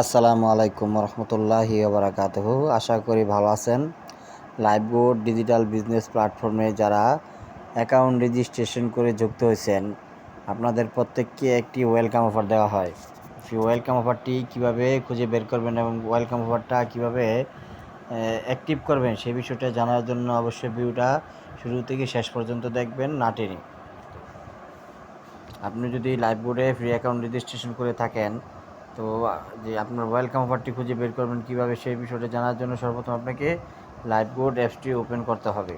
আসসালামু আলাইকুম রহমতুল্লাহি বারাকাতুহু আশা করি ভালো আছেন। লাইভবোর্ড ডিজিটাল বিজনেস প্ল্যাটফর্মে যারা অ্যাকাউন্ট রেজিস্ট্রেশন করে যুক্ত হয়েছেন, আপনাদের প্রত্যেককে একটি ওয়েলকাম অফার দেওয়া হয়। সেই ওয়েলকাম অফারটি কীভাবে খুঁজে বের করবেন এবং ওয়েলকাম অফারটা কীভাবে অ্যাক্টিভ করবেন সেই বিষয়টা জানার জন্য অবশ্যই ভিডিওটা শুরু থেকে শেষ পর্যন্ত দেখবেন, না আপনি যদি লাইভবোর্ডে ফ্রি অ্যাকাউন্ট রেজিস্ট্রেশন করে থাকেন তো যে আপনার ওয়েলকাম অফারটি খুঁজে বের করবেন কীভাবে সেই বিষয়টা জানার জন্য সর্বপ্রথম আপনাকে লাইভবোর্ড অ্যাপসটি ওপেন করতে হবে।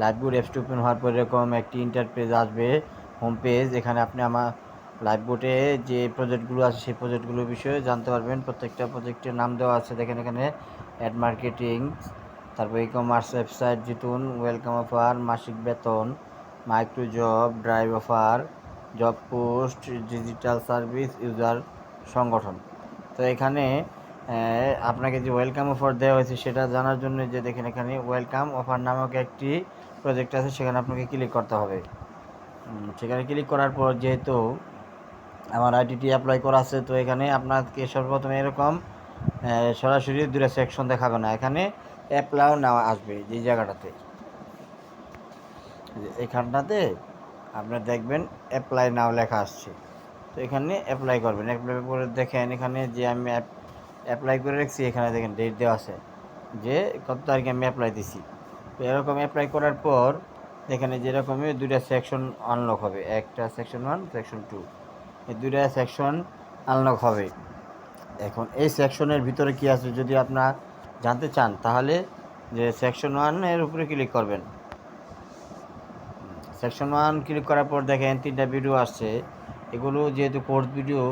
লাইভবোর্ড অ্যাপসটি ওপেন হওয়ার পর এরকম একটি ইন্টারপেজ আসবে হোম পেজ এখানে আপনি আমার লাইভবোর্ডে যে প্রজেক্টগুলো আছে সেই প্রজেক্টগুলোর বিষয়ে জানতে পারবেন। প্রত্যেকটা প্রজেক্টের নাম দেওয়া আছে দেখেন এখানে অ্যাড মার্কেটিং তারপর ই কমার্স ওয়েবসাইট জিতুন ওয়েলকাম অফার মাসিক বেতন micro job drive offer job post, digital service, user সংগঠন। তো এখানে আপনাকে যে ওয়েলকাম অফার দেওয়া হয়েছে সেটা জানার জন্য যে দেখেন এখানে ওয়েলকাম অফার নামক একটি প্রজেক্ট আছে, সেখানে আপনাকে ক্লিক করতে হবে। সেখানে ক্লিক করার পর যেহেতু আমার আইডিটি অ্যাপ্লাই করা আছে, তো এখানে আপনাকে সর্বপ্রথম এরকম সরাসরি দুটো সেকশন দেখাবে না। এখানে অ্যাপ্লাইও নেওয়া আসবে, যে জায়গাটাতে। এখানটাতে আপনার দেখবেন অ্যাপ্লাই নাও লেখা আসছে। তো এখানে অ্যাপ্লাই করবেন। অ্যাপ্লাই করে দেখেন এখানে যে আমি অ্যাপ্লাই করে রাখছি, এখানে দেখেন ডেট দেওয়া আছে যে কত তারিখে আমি অ্যাপ্লাই দিছি। তো এরকম অ্যাপ্লাই করার পর এখানে যেরকমই দুইটা সেকশন আনলক হবে। একটা সেকশন ওয়ান সেকশন টু এই দুইটা সেকশন আনলক হবে। এখন এই সেকশনের ভিতরে কি আছে যদি আপনার জানতে চান, তাহলে যে সেকশন ওয়ানের উপরে ক্লিক করবেন। সেকশন ওয়ান ক্লিক করার পর দেখেন তিনটা ভিডিও আসছে। এগুলো যেহেতু কোর্স ভিডিও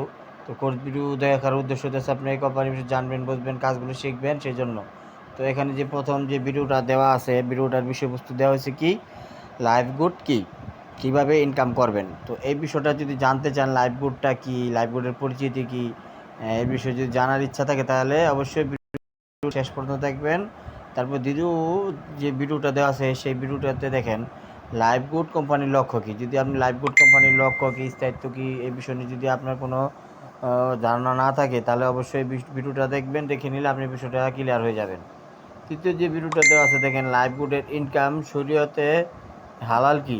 তো কোর্স ভিডিও দেখার উদ্দেশ্য হচ্ছে আপনি এই কোম্পানির বিষয়ে জানবেন, বুঝবেন, কাজগুলো শিখবেন সেই জন্য তো এখানে যে প্রথম যে ভিডিওটা দেওয়া আছে ভিডিওটার বিষয়বস্তু দেওয়া হয়েছে কি? লাইভ গুড কি? কীভাবে ইনকাম করবেন? তো এই বিষয়টা যদি জানতে চান লাইভ গুডটা কী? লাইভ গুডের পরিচিতি কী? এই বিষয়ে যদি জানার ইচ্ছা থাকে তাহলে অবশ্যই ভিডিও শেষ পর্যন্ত দেখবেন। তারপর দ্বিতীয় যে ভিডিওটা দেওয়া আছে, সেই ভিডিওটাতে দেখেন। লাইভ গুড কোম্পানির লক্ষ্য কী? যদি আপনি লাইভ গুড কোম্পানির লক্ষ্য কী, স্থায়িত্ব কী, এই বিষয় নিয়ে যদি আপনার কোনো ধারণা না থাকে, তাহলে অবশ্যই ভিডিওটা দেখবেন, দেখে নিলে আপনি বিষয়টা ক্লিয়ার হয়ে যাবেন। তৃতীয় যে ভিডিওটা দেওয়া আছে, দেখেন লাইভ গুডের ইনকাম শরীয়তে হালাল কি?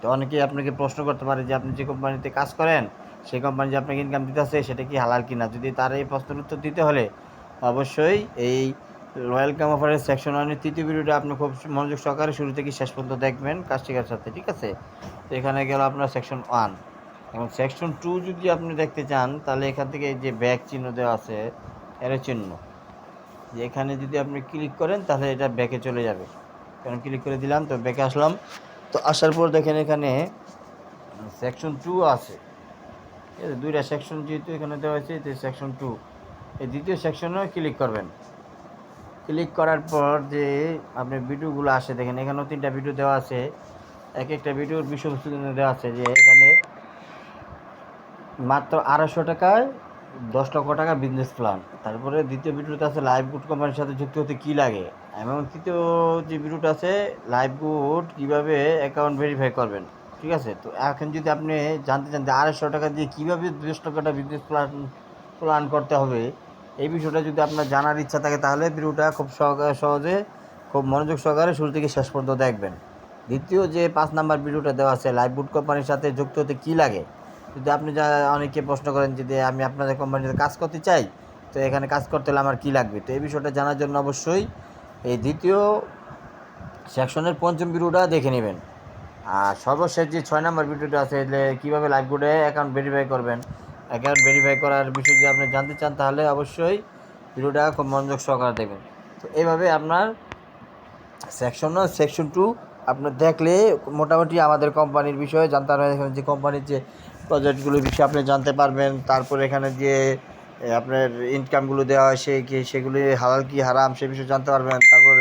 তো অনেকেই আপনাকে প্রশ্ন করতে পারে যে, আপনি যে কোম্পানিতে কাজ করেন, সেই কোম্পানি যে আপনাকে ইনকাম দিতেছে, সেটা কি হালাল কি না যদি তার এই প্রশ্নের উত্তর দিতে হলে, অবশ্যই এই ওয়েলকাম অফারের সেকশন ওয়ানের তৃতীয় ভিডিওটা আপনি খুব মনোযোগ সহকারে শুরু থেকে শেষ পর্যন্ত দেখবেন কাস্টিকার সাথে, ঠিক আছে? তো এখানে গেল আপনার সেকশন ওয়ান। এবং সেকশন টু যদি আপনি দেখতে চান, তাহলে এখান থেকে যে ব্যাক চিহ্ন দেওয়া আছে, এর চিহ্ন। যে এখানে যদি আপনি ক্লিক করেন, তাহলে এটা ব্যাকে চলে যাবে। কারণ ক্লিক করে দিলাম? তো ব্যাকে আসলাম। তো আসার পর দেখেন এখানে সেকশন টু আছে। ঠিক আছে দুইটা সেকশন যেহেতু এখানে দেওয়া হয়েছে সেকশন টু। এই দ্বিতীয় সেকশনেও ক্লিক করবেন। ক্লিক করার পর যে আপনি ভিডিওগুলো আসে, দেখেন এখানেও তিনটা ভিডিও দেওয়া আছে। এক একটা ভিডিওর বিষয়বস্তু দেওয়া আছে যে এখানে মাত্র আড়াইশো টাকায় দশ লক্ষ টাকা বিজনেস প্ল্যান তারপরে দ্বিতীয় ভিডিওটা আছে লাইভ গুড কোম্পানির সাথে যুক্ত হতে কী লাগে? এবং তৃতীয় যে ভিডিওটা আছে লাইভ গুড কীভাবে অ্যাকাউন্ট ভেরিফাই করবেন? ঠিক আছে? তো এখন যদি আপনি জানতে চান যে আড়াইশো টাকা দিয়ে কীভাবে দশ টাকাটা বিজনেস প্ল্যান প্ল্যান করতে হবে এই বিষয়টা যদি আপনার জানার ইচ্ছা থাকে তাহলে ভিডিওটা খুব সহজে, খুব মনোযোগ সহকারে শুরু থেকে শেষ পর্যন্ত দেখবেন। দ্বিতীয় যে পাঁচ নাম্বার ভিডিওটা দেওয়া আছে লাইভ বুট কোম্পানির সাথে যুক্ত হতে কী লাগে? যদি আপনি যা অনেকে প্রশ্ন করেন যে আমি আপনাদের কোম্পানিতে কাজ করতে চাই, তো এখানে কাজ করতে হলে আমার কী লাগবে? তো এই বিষয়টা জানার জন্য অবশ্যই এই দ্বিতীয় সেকশনের পঞ্চম ভিডিওটা দেখে নেবেন। আর সর্বশেষ যে ছয় নম্বর ভিডিওটা আছে কীভাবে লাইভ বুটে অ্যাকাউন্ট ভেরিফাই করবেন অ্যাকাউন্ট ভেরিফাই করার বিষয়ে যদি আপনি জানতে চান, তাহলে অবশ্যই ভিডিওটা খুব মনোযোগ সহকারে দেবেন তো এইভাবে আপনার সেকশন ওয়ান সেকশন টু আপনার দেখলে মোটামুটি আমাদের কোম্পানির বিষয়ে জানতে পারবেন। এখানে যে কোম্পানির যে প্রজেক্টগুলোর বিষয়ে আপনি জানতে পারবেন, তারপর এখানে যে আপনার ইনকামগুলো দেওয়া হয় সেই কি, সেগুলি হালাল কি, হারাম, সে বিষয়ে জানতে পারবেন। তারপর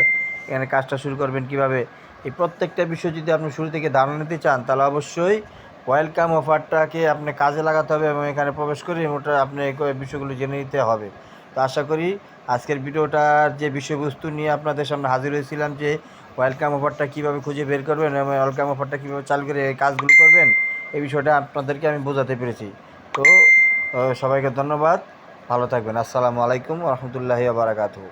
এখানে কাজটা শুরু করবেন কীভাবে? এই প্রত্যেকটা বিষয় যদি আপনি শুরু থেকে ধারণা নিতে চান, তাহলে অবশ্যই ওয়েলকাম অফারটাকে আপনি কাজে লাগাতে হবে এবং এখানে প্রবেশ করে ওটা আপনি বিষয়গুলো জেনে নিতে হবে। তো আশা করি আজকের ভিডিওটার যে বিষয়বস্তু নিয়ে আপনাদের সামনে হাজির হয়েছিলাম যে ওয়েলকাম অফারটা কীভাবে খুঁজে বের করবেন এবং ওয়েলকাম অফারটা কীভাবে চালু করে এই কাজগুলো করবেন, এই বিষয়টা আপনাদেরকে আমি বোঝাতে পেরেছি। তো সবাইকে ধন্যবাদ। ভালো থাকবেন। আসসালামু আলাইকুম রহমতুল্লাহি বারাকাতুহু।